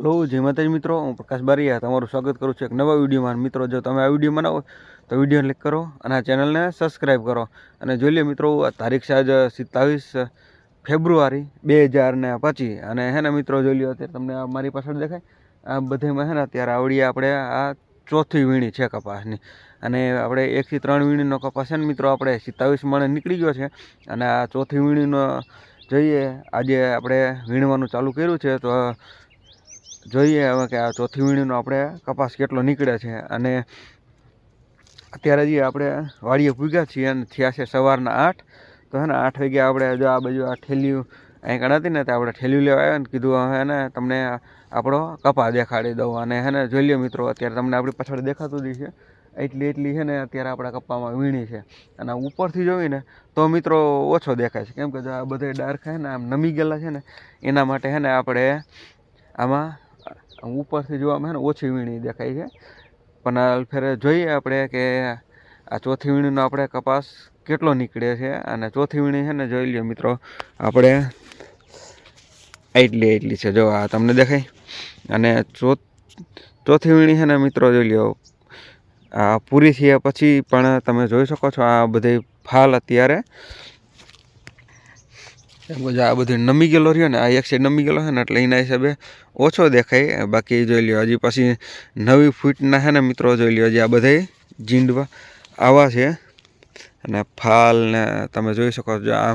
Hello જય માતાજી મિત્રો. હું પ્રકાશ બારીયા. તમારું સ્વાગત કરું છું એક નવા વિડીયોમાં. મિત્રો, જો તમે આ વીડિયો બનાવો તો વીડિયો ક્લિક કરો અને આ ચેનલને સબસ્ક્રાઈબ કરો. અને જોઈ લો મિત્રો, આ તારીખ છે આજ સિત્તાવીસ ફેબ્રુઆરી બે હજાર ને અને હે ને મિત્રો, જોઈ લો અત્યારે તમને મારી પાછળ દેખાય. આ બધેમાં હે ને અત્યારે આવડી આપણે આ ચોથી વીણી છે કપાસની. અને આપણે એકથી ત્રણ વીણીનો કપાસ છે ને મિત્રો, આપણે સિત્તાવીસ મણે નીકળી ગયો છે. અને આ ચોથી વીણીનો જોઈએ, આજે આપણે વીણવાનું ચાલુ કર્યું છે, તો જોઈએ હવે કે આ ચોથી વીણીનો આપણે કપાસ કેટલો નીકળે છે. અને અત્યારે જે આપણે વાડીએ પૂગ્યા છીએ અને થયા છે સવારના આઠ, તો હે ને આઠ વાગ્યા આપણે જો આ બાજુ આ ઠેલિયું અહીં કણ હતી ને તો આપણે ઠેલિયું લેવા આવ્યા ને કીધું હે ને તમને આપણો કપા દેખાડી દઉં. અને હે ને જોઈ લ્યો મિત્રો, અત્યારે તમને આપણી પાછળ દેખાતું જ છે એટલી એટલી છે ને અત્યારે આપણા કપામાં વીણી છે. અને ઉપરથી જોઈને તો મિત્રો ઓછો દેખાય છે. કેમ કે જો આ બધા ડાર્ક છે ને આમ નમી ગયેલા છે ને, એના માટે છે ને આપણે આમાં આમ ઉપરથી જોવામાં છે ને ઓછી વીણી દેખાય છે. પણ આ ફેરે જોઈએ આપણે કે આ ચોથી વીણીનો આપણે કપાસ કેટલો નીકળે છે અને ચોથી વીણી છે ને જોઈ લ્યો મિત્રો, આપણે એટલી એટલી છે. જો આ તમને દેખાય. અને ચોથ ચોથી વીણી છે ને મિત્રો જોઈ લ્યો. આ પૂરી થયા પછી પણ તમે જોઈ શકો છો આ બધી ફાલ અત્યારે. જો આ બધું નમી ગયેલો રહ્યો ને, આ એક સાઈડ નમી ગયેલો છે ને, એટલે એના હિસાબે ઓછો દેખાય. બાકી જોઈ લ્યો, હજી પછી નવી ફૂટના છે ને મિત્રો, જોઈ લ્યો, હજી આ બધા જીંડવા આવા છે. અને ફાલ ને તમે જોઈ શકો છો, આ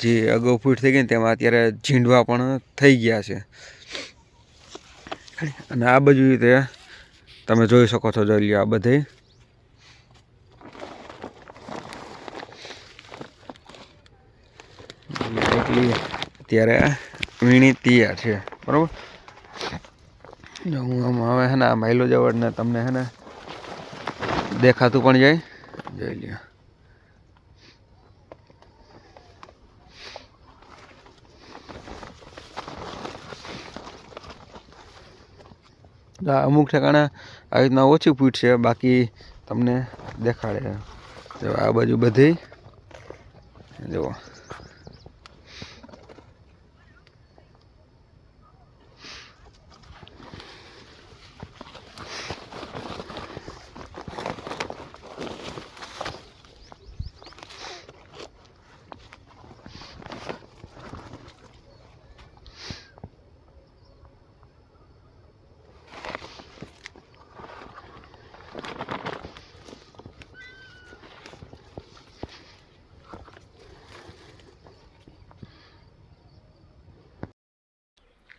જે અગાઉ ફૂટ થઈ ગઈ ને, તેમાં અત્યારે ઝીંડવા પણ થઈ ગયા છે. અને આ બાજુ રીતે તમે જોઈ શકો છો, જોઈ લ્યો, આ બધે એટલી અત્યારે વીણી તૈયાર છે. બરાબર? જો હું આમ હવે હે ને, આ માઇલો જવડને તમને હે ને દેખાતું પણ જાય. જોઈ લ્યો. અમુક ઠેકાણે આવી રીતના ઓછી ફૂટ છે, બાકી તમને દેખાડે. જો આ બાજુ બધી. જુઓ.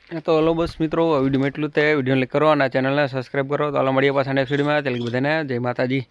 તો હલો બસ મિત્રો વિડીયોમાં એટલું તે. વીડિયો લાઈક કરો અને ચેનલને સબસ્ક્રાઈબ કરો. તો હાલો મળીએ પાછા નેક્સ્ટ વિડીયોમાં. તેલ બધાને જય માતાજી.